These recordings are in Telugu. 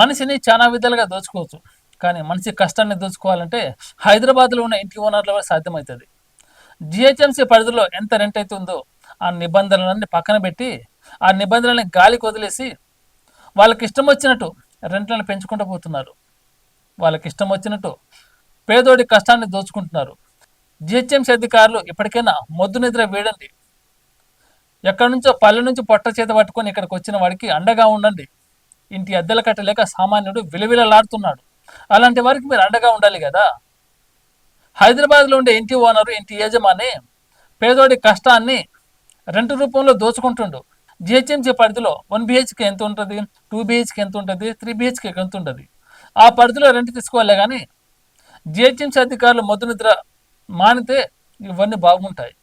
మనిషిని చాలా విధాలుగా దోచుకోవచ్చు. కానీ మనిషి కష్టాన్ని దోచుకోవాలంటే హైదరాబాద్లో ఉన్న ఇంటి ఓనర్ల వల్ల సాధ్యమవుతుంది. జిహెచ్ఎంసీ పరిధిలో ఎంత రెంట్ అయితే ఉందో ఆ నిబంధనలన్నీ పక్కన పెట్టి ఆ నిబంధనల్ని గాలికి వదిలేసి వాళ్ళకి ఇష్టం వచ్చినట్టు రెంట్లను పెంచుకుంటూ పోతున్నారు. వాళ్ళకి ఇష్టం వచ్చినట్టు పేదోడి కష్టాన్ని దోచుకుంటున్నారు. జిహెచ్ఎంసీ అధికారులు ఇప్పటికైనా మొద్దు నిద్ర వేడండి. ఎక్కడి నుంచో పల్లె నుంచి పొట్ట చేత పట్టుకొని ఇక్కడికి వచ్చిన వాడికి అండగా ఉండండి. ఇంటి అద్దెల కట్టలేక సామాన్యుడు విలవిలలాడుతున్నాడు. అలాంటి వారికి మీరు అండగా ఉండాలి కదా. హైదరాబాద్లో ఉండే ఇంటి ఓనరు ఇంటి యజమాని పేదోడి కష్టాన్ని రెంట్ రూపంలో దోచుకుంటుండు. జిహెచ్ఎంసీ పరిధిలో వన్ బిహెచ్కి ఎంత ఉంటుంది? టూ బిహెచ్కి ఎంత ఉంటుంది? త్రీ బిహెచ్కి ఎంత ఉంటుంది? ఆ పరిధిలో రెంట్ తీసుకోవాలి కానీ జిహెచ్ఎంసీ అధికారులు మొదటి నిద్ర మానితే ఇవన్నీ బాగుంటాయి.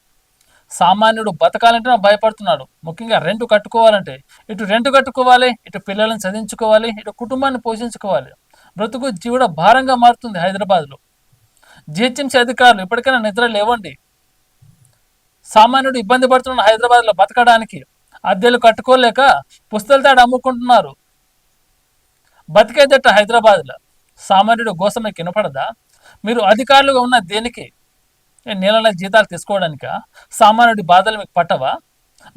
సామాన్యుడు బతకాలంటే భయపడుతున్నాడు. ముఖ్యంగా రెంట్ కట్టుకోవాలంటే. ఇటు రెంట్ కట్టుకోవాలి ఇటు పిల్లలను చదివించుకోవాలి ఇటు కుటుంబాన్ని పోషించుకోవాలి. బ్రతుకు జీవుడ భారంగా మారుతుంది హైదరాబాద్లో. జిహెచ్ఎంసీ అధికారులు ఇప్పటికైనా నిద్ర లేవండి. సామాన్యుడు ఇబ్బంది పడుతున్న హైదరాబాద్లో బతకడానికి. అద్దెలు కట్టుకోలేక పుస్తల తాడు అమ్ముకుంటున్నారు. బతికేదట హైదరాబాద్లో. సామాన్యుడు గోసమే కినపడదా? మీరు అధికారులుగా ఉన్న దేనికి? నెల నెల జీతాలు తీసుకోవడానిక? సామాన్యుడి బాధలు మీకు పట్టవా?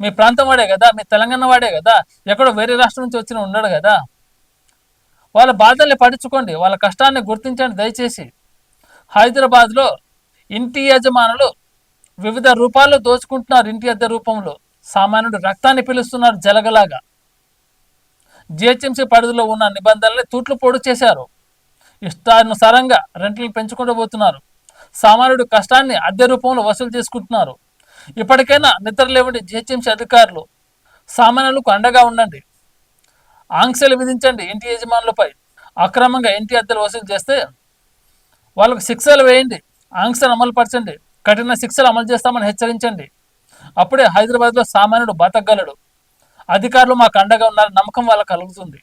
మీ ప్రాంతం వాడే కదా మీ తెలంగాణ వాడే కదా ఎక్కడో వేరే రాష్ట్రం నుంచి వచ్చిన ఉండడు కదా. వాళ్ళ బాధల్ని పట్టించుకోండి వాళ్ళ కష్టాన్ని గుర్తించండి దయచేసి. హైదరాబాద్లో ఇంటి యజమానులు వివిధ రూపాల్లో దోచుకుంటున్నారు ఇంటి అద్దె రూపంలో. సామాన్యుడు రక్తాన్ని పిలుస్తున్నారు జలగలాగా. జిహెచ్ఎంసీ పరిధిలో ఉన్న నిబంధనల్ని తూట్లు పొడి చేశారు. ఇష్టానుసారంగా రెంట్లను పెంచుకుంటూ పోతున్నారు. సామాన్యుడు కష్టాన్ని అద్దె రూపంలో వసూలు చేసుకుంటున్నారు. ఇప్పటికైనా నిద్ర లేవండి జిహెచ్ఎంసీ అధికారులు సామాన్యులకు అండగా ఉండండి. ఆంక్షలు విధించండి ఇంటి యజమానులపై. అక్రమంగా ఇంటి అద్దెలు వసూలు చేస్తే వాళ్ళకు శిక్షలు వేయండి. ఆంక్షలు అమలుపరచండి. కఠిన శిక్షలు అమలు చేస్తామని హెచ్చరించండి. అప్పుడే హైదరాబాద్లో సామాన్యుడు బతకగలడు. అధికారులు మాకు అండగా ఉన్నారని నమ్మకం వాళ్ళకు కలుగుతుంది.